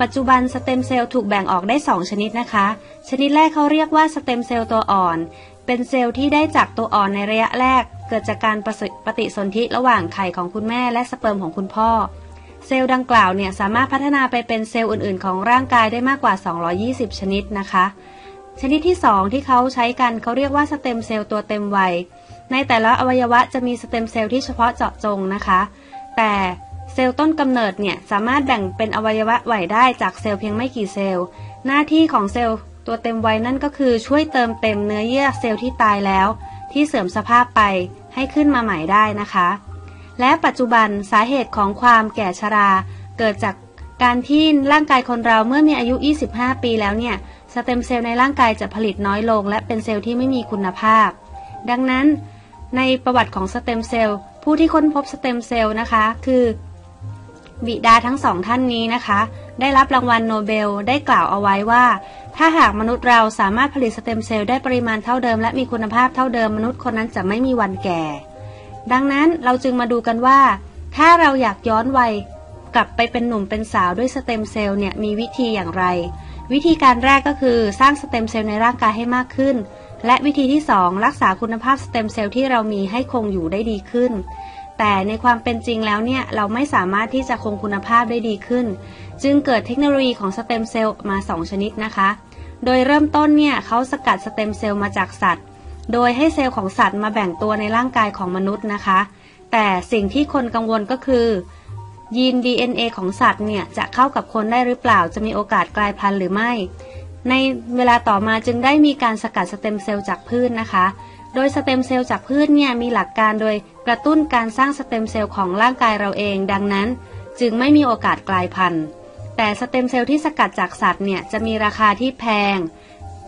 ปัจจุบันสเต็มเซลล์ถูกแบ่งออกได้ 2 ชนิดนะคะ ชนิดแรกเขาเรียกว่าสเต็มเซลล์ตัวอ่อน เป็นเซลล์ที่ได้จากตัวอ่อนในระยะแรก เกิดจากการปฏิสนธิระหว่างไข่ของคุณแม่และสเปิร์มของคุณพ่อ เซลล์ดังกล่าวเนี่ยสามารถพัฒนาไปเป็นเซลล์อื่น ๆ ของร่างกายได้มากกว่า 220 ชนิดนะคะ ชนิดที่ 2 ที่เขาใช้กันเขาเรียกว่าสเต็มเซลล์ตัวเต็มวัย ในแต่ละอวัยวะจะมีสเต็มเซลล์ที่เฉพาะเจาะจงนะคะ แต่ ซลล์ต้นกำเนิดเนี่ยสามารถแบ่งเป็นอวัยวะใหม่ได้จากเซลล์เพียงไม่กี่เซลล์ หน้าที่ของเซลล์ตัวเต็มวัยนั่นก็คือช่วยเติมเต็มเนื้อเยื่อเซลล์ที่ตายแล้ว ที่เสื่อมสภาพไปให้ขึ้นมาใหม่ได้นะคะ และปัจจุบันสาเหตุของความแก่ชรา เกิดจากการที่ร่างกายคนเราเมื่อมีอายุ 25 ปีแล้วเนี่ยสเต็มเซลล์ในร่างกายจะผลิตน้อยลง และเป็นเซลล์ที่ไม่มีคุณภาพ ดังนั้น ในประวัติของสเต็มเซลล์ผู้ที่ค้นพบสเต็มเซลล์นะคะ คือ บิดาทั้งสองท่านนี้นะคะ ได้รับรางวัลโนเบลได้กล่าวเอาไว้ว่า ถ้าหากมนุษย์เราสามารถผลิตสเต็มเซลล์ได้ปริมาณเท่าเดิม และมีคุณภาพเท่าเดิมมนุษย์คนนั้นจะไม่มีวันแก่ ดังนั้นเราจึงมาดูกันว่า ถ้าเราอยากย้อนวัยกลับไปเป็นหนุ่มเป็นสาวด้วยสเต็มเซลล์เนี่ยมีวิธีอย่างไร วิธีการแรกก็คือสร้างสเต็มเซลล์ในร่างกายให้มากขึ้น และวิธีที่ 2 รักษาคุณภาพสเต็มเซลล์ที่เรามีให้คงอยู่ได้ดีขึ้น แต่ในความเป็นจริงแล้วเนี่ยเราไม่สามารถที่จะคงคุณภาพได้ดีขึ้น จึงเกิดเทคโนโลยีของสเต็มเซลล์มา 2 ชนิดนะคะ โดยเริ่มต้นเนี่ยเขาสกัดสเต็มเซลล์มาจากสัตว์ โดยให้เซลล์ของสัตว์มาแบ่งตัวในร่างกายของมนุษย์นะคะ แต่สิ่งที่คนกังวลก็คือยีน DNA ของสัตว์เนี่ยจะเข้ากับคนได้หรือเปล่า จะมีโอกาสกลายพันธุ์หรือไม่ ในเวลาต่อมาจึงได้มีการสกัดสเต็มเซลล์จากพืชนนะคะ โดยสเต็มเซลล์จากพืชเนี่ยมีหลักการโดย กระตุ้นการสร้างสเต็มเซลล์ของร่างกายเราเอง ดังนั้น จึงไม่มีโอกาสกลายพันธุ์ แต่สเต็มเซลล์ที่สกัดจากสัตว์เนี่ยจะมีราคาที่แพง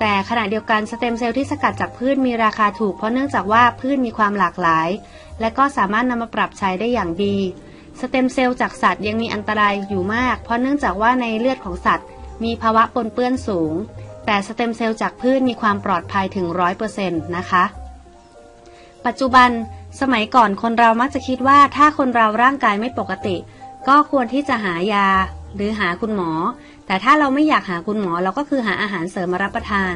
แต่ขณะเดียวกันสเต็มเซลล์ที่สกัดจากพืชมีราคาถูก เพราะเนื่องจากว่าพืชมีความหลากหลาย และก็สามารถนำมาปรับใช้ได้อย่างดี สเต็มเซลล์จากสัตว์ยังมีอันตรายอยู่มาก เพราะเนื่องจากว่าในเลือดของสัตว์ มีภาวะปนเปื้อนสูง แต่สเต็มเซลล์จากพืชมีความปลอดภัยถึง100%นะคะ ปัจจุบัน สมัยก่อนคนเรามักจะคิดว่าถ้าคนเราร่างกายไม่ปกติ ก็ควรที่จะหายาหรือหาคุณหมอ แต่ถ้าเราไม่อยากหาคุณหมอเราก็คือหาอาหารเสริมมารับประทาน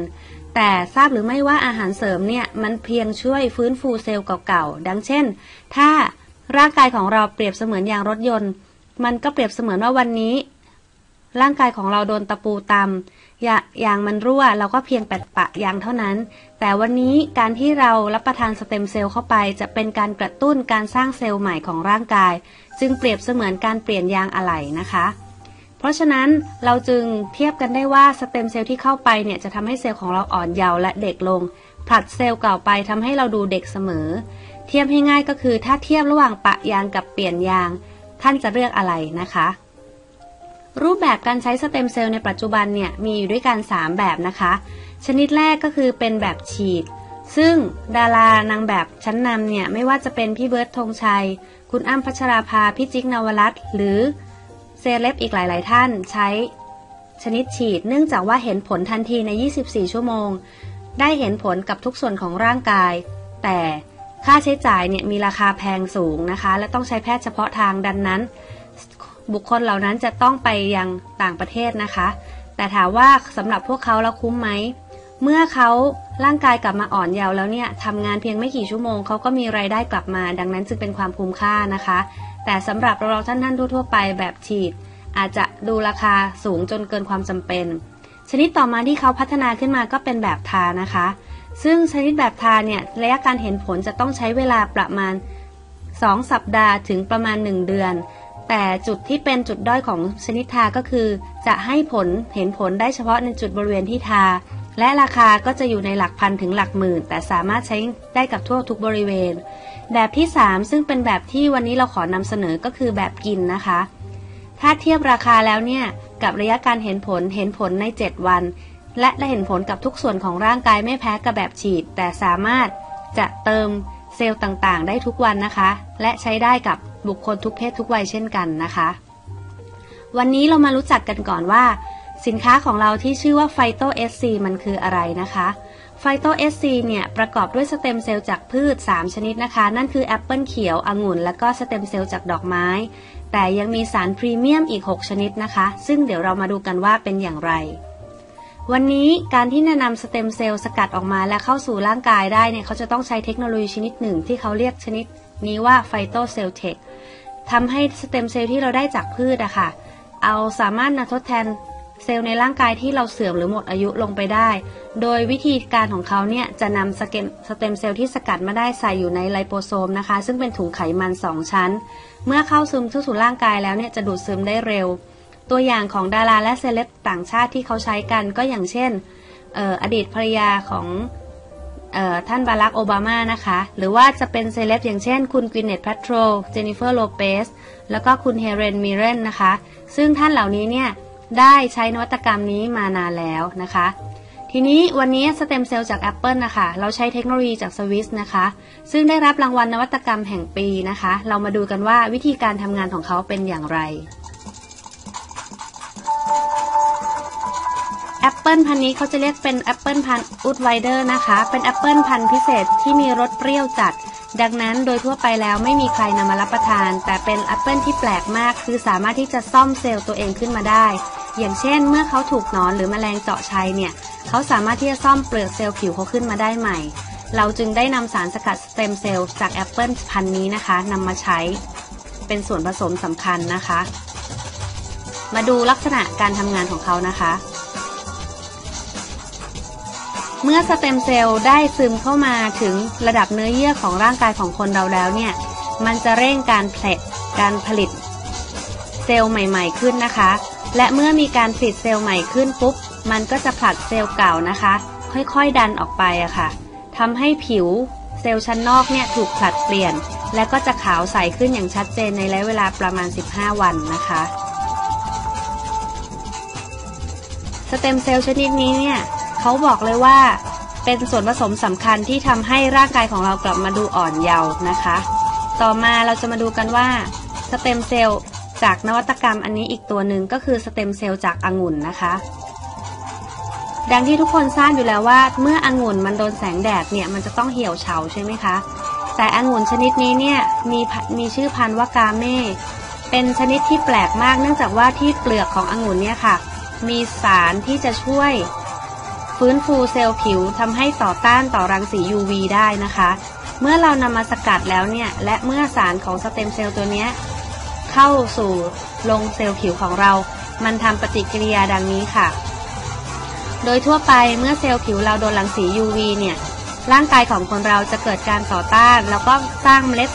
แต่ทราบหรือไม่ว่าอาหารเสริมเนี่ยมันเพียงช่วยฟื้นฟูเซลล์เก่าๆ ดังเช่น ถ้าร่างกายของเราเปรียบเสมือนยางรถยนต์ มันก็เปรียบเสมือนว่าวันนี้ ร่างกายของเราโดนตะปูตำ ยางมันรั่ว เราก็เพียงแปดปะยางเท่านั้น แต่วันนี้การที่เรารับประทานสเต็มเซลล์เข้าไป จะเป็นการกระตุ้นการสร้างเซลล์ใหม่ของร่างกาย จึงเปรียบเสมือนการเปลี่ยนยางอะไหล่นะคะ เพราะฉะนั้นเราจึงเทียบกันได้ว่าสเต็มเซลล์ที่เข้าไปเนี่ยจะทำให้เซลล์ของเราอ่อนเยาว์และเด็กลงผลัดเซลล์เก่าไปทำให้เราดูเด็กเสมอ เทียบให้ง่ายก็คือถ้าเทียบระหว่างปะยางกับเปลี่ยนยาง ท่านจะเลือกอะไรนะคะ รูปแบบการใช้สเต็มเซลล์ในปัจจุบันเนี่ยมีอยู่ด้วยกัน 3 แบบนะคะ ชนิดแรกก็คือเป็นแบบฉีด ซึ่งดารานางแบบชั้นนำเนี่ยไม่ว่าจะเป็นพี่เบิร์ตธงชัย คุณอ้ำพัชราภา พี่จิ๊กนวรัตหรือเซเลบอีกหลาย ๆ ท่านใช้ชนิดฉีด เนื่องจากว่าเห็นผลทันทีใน 24 ชั่วโมง ได้เห็นผลกับทุกส่วนของร่างกาย แต่ค่าใช้จ่ายเนี่ยมีราคาแพงสูงนะคะ และต้องใช้แพทย์เฉพาะทางดังนั้น บุคคลเหล่านั้นจะต้องไปยังต่างประเทศนะคะ แต่ถามว่าสำหรับพวกเขาแล้วคุ้มไหม เมื่อเขาร่างกายกลับมาอ่อนเยาว์แล้วเนี่ยทำงานเพียงไม่กี่ชั่วโมงเขาก็มีไรายได้กลับมา ดังนั้นจึงเป็นความคุ้มค่านะคะ แต่สำหรับเราท่านท่านทั่วๆไปแบบฉีด อาจจะดูราคาสูงจนเกินความจำเป็น ชนิดต่อมาที่เขาพัฒนาขึ้นมาก็เป็นแบบทานะคะ ซึ่งชนิดแบบทาเนี่ยระยะการเห็นผลจะต้องใช้เวลาประมาณ 2 สัปดาห์ถึงประมาณ 1 เดือน แต่จุดที่เป็นจุดด้อยของชนิดทาก็คือ จะให้ผลเห็นผลได้เฉพาะในจุดบริเวณที่ทา และราคาก็จะอยู่ในหลักพันถึงหลักหมื่น แต่สามารถใช้ได้กับทั่วทุกบริเวณ แบบที่ 3 ซึ่งเป็นแบบที่วันนี้เราขอนำเสนอก็คือแบบกินนะคะ ถ้าเทียบราคาแล้วเนี่ยกับระยะการเห็นผลเห็นผลใน 7 วัน และได้เห็นผลกับทุกส่วนของร่างกายไม่แพ้กับแบบฉีด แต่สามารถจะเติมเซลล์ต่างๆ ได้ทุกวันนะคะ และใช้ได้กับ บุคคลทุกเพศทุกวัยเช่นกันนะคะ วันนี้เรามารู้จักกันก่อนว่า สินค้าของเราที่ชื่อว่า Phyto SC มันคืออะไรนะคะไฟโตเอสซีเนี่ยประกอบด้วยสเต็มเซลล์จากพืช 3 ชนิดนะคะ นั่นคือแอปเปิลเขียวองุ่น และก็สเต็มเซลล์จากดอกไม้ แต่ยังมีสารพรีเมียมอีก 6 ชนิดนะคะ ซึ่งเดี๋ยวเรามาดูกันว่าเป็นอย่างไร วันนี้การที่จะนำสเต็มเซลล์สกัดออกมาและเข้าสู่ร่างกายได้เนี่ยเขาจะต้องใช้เทคโนโลยีชนิดหนึ่งที่เขาเรียกชนิด นี้ว่าไฟโตเซลล์เทคทำให้สเต็มเซลล์ที่เราได้จากพืชอะค่ะ เอาสามารถนาทดแทนเซลล์ในร่างกายที่เราเสื่อมหรือหมดอายุลงไปได้ โดยวิธีการของเขาเนี่ยจะนำสเต็มเซลล์ที่สกัดมาได้ใส่อยู่ในไลโปโซมนะคะ ซึ่งเป็นถุงไขมัน 2 ชั้น เมื่อเข้าซึมเข้าสู่ร่างกายแล้วเนี่ยจะดูดซึมได้เร็ว ตัวอย่างของดาราและเซเลบต่างชาติที่เขาใช้กันก็อย่างเช่นอออดีตภรรยาของ ท่านบารักโอบามานะคะ หรือว่าจะเป็นเซเลบอย่างเช่น คุณกวินเนตแพทโรเจนนิเฟอร์โลเปสแล้วก็คุณเฮเรนมิเรนนะคะ ซึ่งท่านเหล่านี้เนี่ยได้ใช้นวัตกรรมนี้มานานแล้วนะคะ ทีนี้วันนี้สเต็มเซลล์จาก Apple นะคะ เราใช้เทคโนโลยีจากสวิสนะคะ ซึ่งได้รับรางวัลนวัตกรรมแห่งปีนะคะ เรามาดูกันว่าวิธีการทำงานของเขาเป็นอย่างไร แอปเปิลพันนี้เขาจะเรียกเป็นแอปเปิลพันอุดไวเดอร์นะคะ เป็นแอปเปิลพันพิเศษที่มีรสเปรี้ยวจัด ดังนั้นโดยทั่วไปแล้วไม่มีใครนำมารับประทาน แต่เป็นแอปเปิลที่แปลกมาก คือสามารถที่จะซ่อมเซลล์ตัวเองขึ้นมาได้ อย่างเช่น เมื่อเขาถูกนอนหรือมแมลงเจาะชัยเนี่ย เขาสามารถที่จะซ่อมเปลือกเซลล์ผิวเขาขึ้นมาได้ใหม่ เราจึงได้นำสารสกัดสเต็มเซลล์จากแอปเปิลพันนี้นะคะนำมาใช้เป็นส่วนผสมสำคัญนะคะ มาดูลักษณะการทำงานของเขานะคะ เมื่อสเต็มเซลล์ได้ซึมเข้ามาถึงระดับเนื้อเยื่อของร่างกายของคนเราแล้วเนี่ย มันจะเร่งการผลิตการผลิตเซลล์ใหม่ ๆ ขึ้นนะคะ และเมื่อมีการผลิตเซลล์ใหม่ขึ้นปุ๊บ มันก็จะผลักเซลล์เก่านะคะ ค่อยๆดันออกไปอะคะ่ะทำให้ผิวเซลล์ชั้นนอกเนี่ยถูกผลัดเปลี่ยน และก็จะขาวใสขึ้นอย่างชัดเจนในระยะเวลาประมาณ 15 วันนะคะ สเต็มเซลล์ชนิดนี้เนี่ย เขาบอกเลยว่าเป็นส่วนผสมสำคัญที่ทำให้ร่างกายของเรากลับมาดูอ่อนเยาว์นะคะ ต่อมาเราจะมาดูกันว่าสเต็มเซลล์จากนวัตกรรมอันนี้อีกตัวหนึ่งก็คือสเต็มเซลล์จากองุ่นนะคะ ดังที่ทุกคนทราบอยู่แล้วว่า เมื่อองุ่นมันโดนแสงแดดเนี่ยมันจะต้องเหี่ยวเฉาใช่ไหมคะ แต่องุ่นชนิดนี้เนี่ยมีมีชื่อพันธุ์ว่ากาเม่เป็นชนิดที่แปลกมากเนื่องจากว่าที่เปลือกขององุ่นเนี่ยค่ะ มีสารที่จะช่วย ฟื้นฟูเซลล์ผิวทำให้ต่อต้านต่อรังสี UV ได้นะคะ เมื่อเรานำมาสกัดแล้วเนี่ย และเมื่อสารของสเต็มเซลล์ตัวนี้เข้าสู่ลงเซลล์ผิวของเรา มันทำปฏิกิริยาดังนี้ค่ะ โดยทั่วไปเมื่อเซลล์ผิวเราโดนรังสี UV เนี่ย ร่างกายของคนเราจะเกิดการต่อต้าน แล้วก็สร้างเม็ด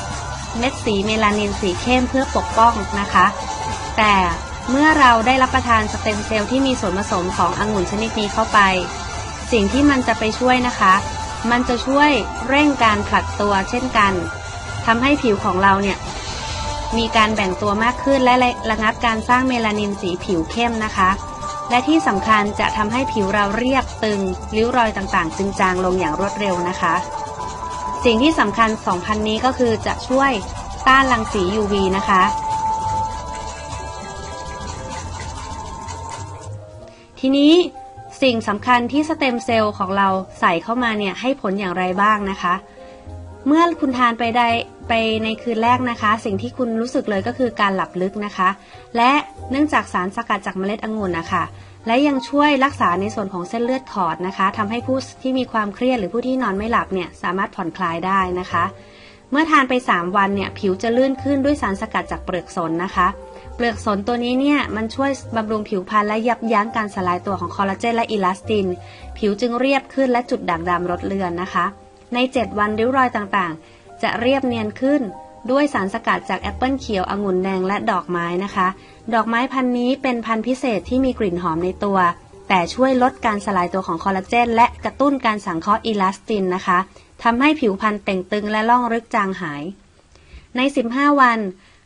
เม็ดสีเมลานินสีเข้มเพื่อปกป้องนะคะ แต่เมื่อเราได้รับประทานสเต็มเซลล์ที่มีส่วนผสมขององุ่นชนิดนี้เข้าไป สิ่งที่มันจะไปช่วยนะคะ มันจะช่วยเร่งการผลัดตัวเช่นกันทำให้ผิวของเราเนี่ยมีการแบ่งตัวมากขึ้นและระงับการสร้างเมลานินสีผิวเข้มนะคะ และที่สำคัญจะทำให้ผิวเราเรียบตึงริ้วรอยต่างๆ จึงจางลงอย่างรวดเร็วนะคะ สิ่งที่สำคัญสองพันนี้ก็คือจะช่วยต้านรังสี UV นะคะ ทีนี้ สิ่งสำคัญที่สเต็มเซลล์ของเราใส่เข้ามาเนี่ยให้ผลอย่างไรบ้างนะคะ เมื่อคุณทานไปได้ไปในคืนแรกนะคะ สิ่งที่คุณรู้สึกเลยก็คือการหลับลึกนะคะ และเนื่องจากสารสกัดจากเมล็ดองุ่นนะคะและยังช่วยรักษาในส่วนของเส้นเลือดขอดนะคะทำให้ผู้ที่มีความเครียดหรือผู้ที่นอนไม่หลับเนี่ยสามารถผ่อนคลายได้นะคะ เมื่อทานไป 3 วันเนี่ยผิวจะลื่นขึ้นด้วยสารสกัดจากเปลือกสนนะคะ เปลือกสนตัวนี้เนี่ยมันช่วยบำรุงผิวพรรณและยับยั้งการสลายตัวของคอลลาเจนและอิลาสติน ผิวจึงเรียบขึ้นและจุดด่างดำลดเลือนนะคะ ใน 7 วันริ้วรอยต่างๆ จะเรียบเนียนขึ้นด้วยสารสกัดจากแอปเปิลเขียวองุ่นแดงและดอกไม้นะคะ ดอกไม้พันนี้เป็นพันธุ์พิเศษที่มีกลิ่นหอมในตัว แต่ช่วยลดการสลายตัวของคอลลาเจน และกระตุ้นการสังเคราะห์อิลาสตินนะคะทำให้ผิวพรรณเต่งตึงและล่องลึกจางหาย ใน 15 วัน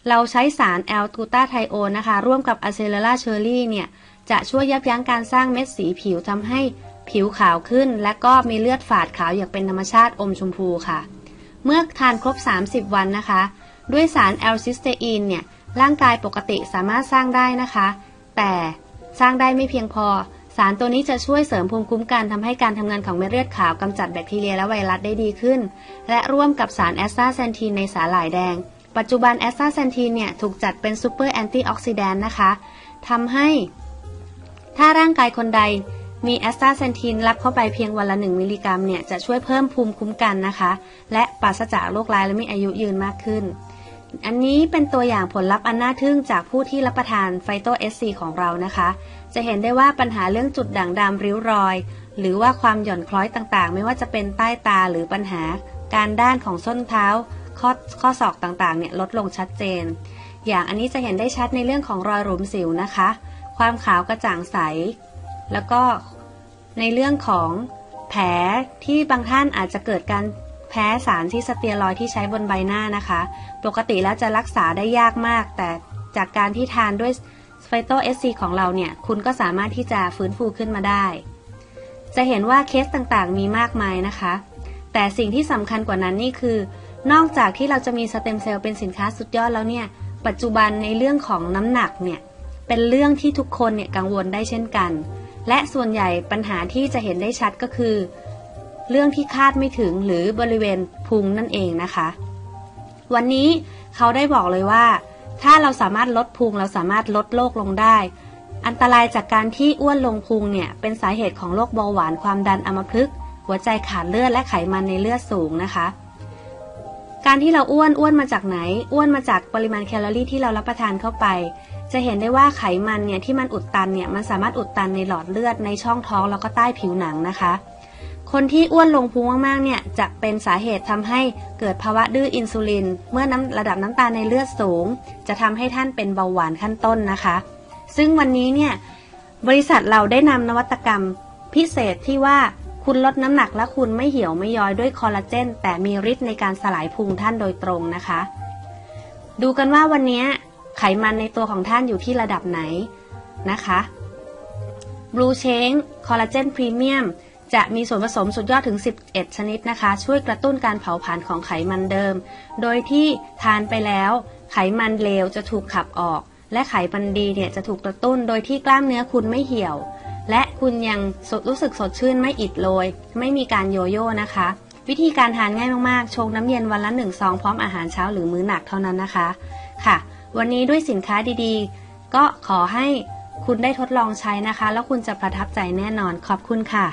เราใช้สารแอลตูตาไทโอนนะคะ ร่วมกับอะเซเลราเชอร์รี่เนี่ย จะช่วยยับยั้งการสร้างเม็ดสีผิวทำให้ผิวขาวขึ้น และก็มีเลือดฝาดขาวอย่างเป็นธรรมชาติอมชมพูค่ะ เมื่อทานครบ 30 วันนะคะ ด้วยสารแอลซิสเตอีนเนี่ย ร่างกายปกติสามารถสร้างได้นะคะ แต่สร้างได้ไม่เพียงพอ สารตัวนี้จะช่วยเสริมภูมิคุ้มกันทำให้การทำงานของเม็ดเลือดขาวกำจัดแบคทีเรียและไวรัสได้ดีขึ้น และร่วมกับสารแอสตาเซนทีนในสาหร่ายแดง ปัจจุบันแอสตาเซนทีนเนี่ยถูกจัดเป็นซูเปอร์แอนตี้ออกซิแดนต์นะคะทำให้ ถ้าร่างกายคนใดมีแอสตาเซนทีนรับเข้าไปเพียงวันละ 1 มิลลิกรัมเนี่ยจะช่วยเพิ่มภูมิคุ้มกันนะคะ และปราศจากโรคร้ายและมีอายุยืนมากขึ้น อันนี้เป็นตัวอย่างผลลัพธ์อันน่าทึ่งจากผู้ที่รับประทานไฟโตเอสซีของเรานะคะ จะเห็นได้ว่าปัญหาเรื่องจุดด่างดำริ้วรอย หรือว่าความหย่อนคล้อยต่างๆ ไม่ว่าจะเป็นใต้ตาหรือปัญหา การด้านของส้นเท้า ข้อข้อศอกต่างๆเนี่ยลดลงชัดเจน อย่างอันนี้จะเห็นได้ชัดในเรื่องของรอยหลุมสิวนะคะ ความขาวกระจ่างใส แล้วก็ในเรื่องของแผลที่บางท่านอาจจะเกิดการแพ้สารที่สเตียรอยที่ใช้บนใบหน้านะคะ ปกติแล้วจะรักษาได้ยากมาก แต่จากการที่ทานด้วยไฟโตเอสซีของเราเนี่ย คุณก็สามารถที่จะฟื้นฟูขึ้นมาได้ จะเห็นว่าเคสต่างๆมีมากมายนะคะ แต่สิ่งที่สำคัญกว่านั้นนี่คือ นอกจากที่เราจะมีสเต็มเซลล์เป็นสินค้าสุดยอดแล้วเนี่ย ปัจจุบันในเรื่องของน้ำหนักเนี่ย เป็นเรื่องที่ทุกคนเนี่ยกังวลได้เช่นกัน และส่วนใหญ่ปัญหาที่จะเห็นได้ชัดก็คือ เรื่องที่คาดไม่ถึงหรือบริเวณพุงนั่นเองนะคะ วันนี้เขาได้บอกเลยว่า ถ้าเราสามารถลดพุงเราสามารถลดโรคลงได้ อันตรายจากการที่อ้วนลงพุงเนี่ยเป็นสาเหตุของโรคเบาหวานความดันอัมพฤกษ์หัวใจขาดเลือดและไขมันในเลือดสูงนะคะ การที่เราอ้วนอ้วนมาจากไหน อ้วนมาจากปริมาณแคลอรี่ที่เรารับประทานเข้าไป จะเห็นได้ว่าไขมันเนี่ยที่มันอุดตันเนี่ยมันสามารถอุดตันในหลอดเลือดในช่องท้องแล้วก็ใต้ผิวหนังนะคะ คนที่อ้วนลงพุงมากๆเนี่ยจะเป็นสาเหตุทำให้เกิดภาวะดื้ออินซูลิน เมื่อน้ำระดับน้ำตาลในเลือดสูง จะทำให้ท่านเป็นเบาหวานขั้นต้นนะคะ ซึ่งวันนี้เนี่ยบริษัทเราได้นำนวัตกรรมพิเศษที่ว่า คุณลดน้ำหนักและคุณไม่เหี่ยวไม่ย้อยด้วยคอลลาเจน แต่มีฤทธิ์ในการสลายพุงท่านโดยตรงนะคะ ดูกันว่าวันนี้ไขมันในตัวของท่านอยู่ที่ระดับไหนนะคะ Blue Change Collagen Premium จะมีส่วนผสมสุดยอดถึง 11 ชนิดนะคะ ช่วยกระตุ้นการเผาผลาญของไขมันเดิม โดยที่ทานไปแล้ว ไขมันเลวจะถูกขับออก และไขมันดีเนี่ยจะถูกกระตุ้น โดยที่กล้ามเนื้อคุณไม่เหี่ยว และคุณยังรู้สึกสดชื่นไม่อิดโรย ไม่มีการโยโย่นะคะ วิธีการทานง่ายมากๆ ชงน้ำเย็นวันละหนึ่งซองพร้อมอาหารเช้าหรือมื้อหนักเท่านั้นนะคะ ค่ะ วันนี้ด้วยสินค้าดีๆ ก็ขอให้คุณได้ทดลองใช้นะคะ แล้วคุณจะประทับใจแน่นอนขอบคุณค่ะ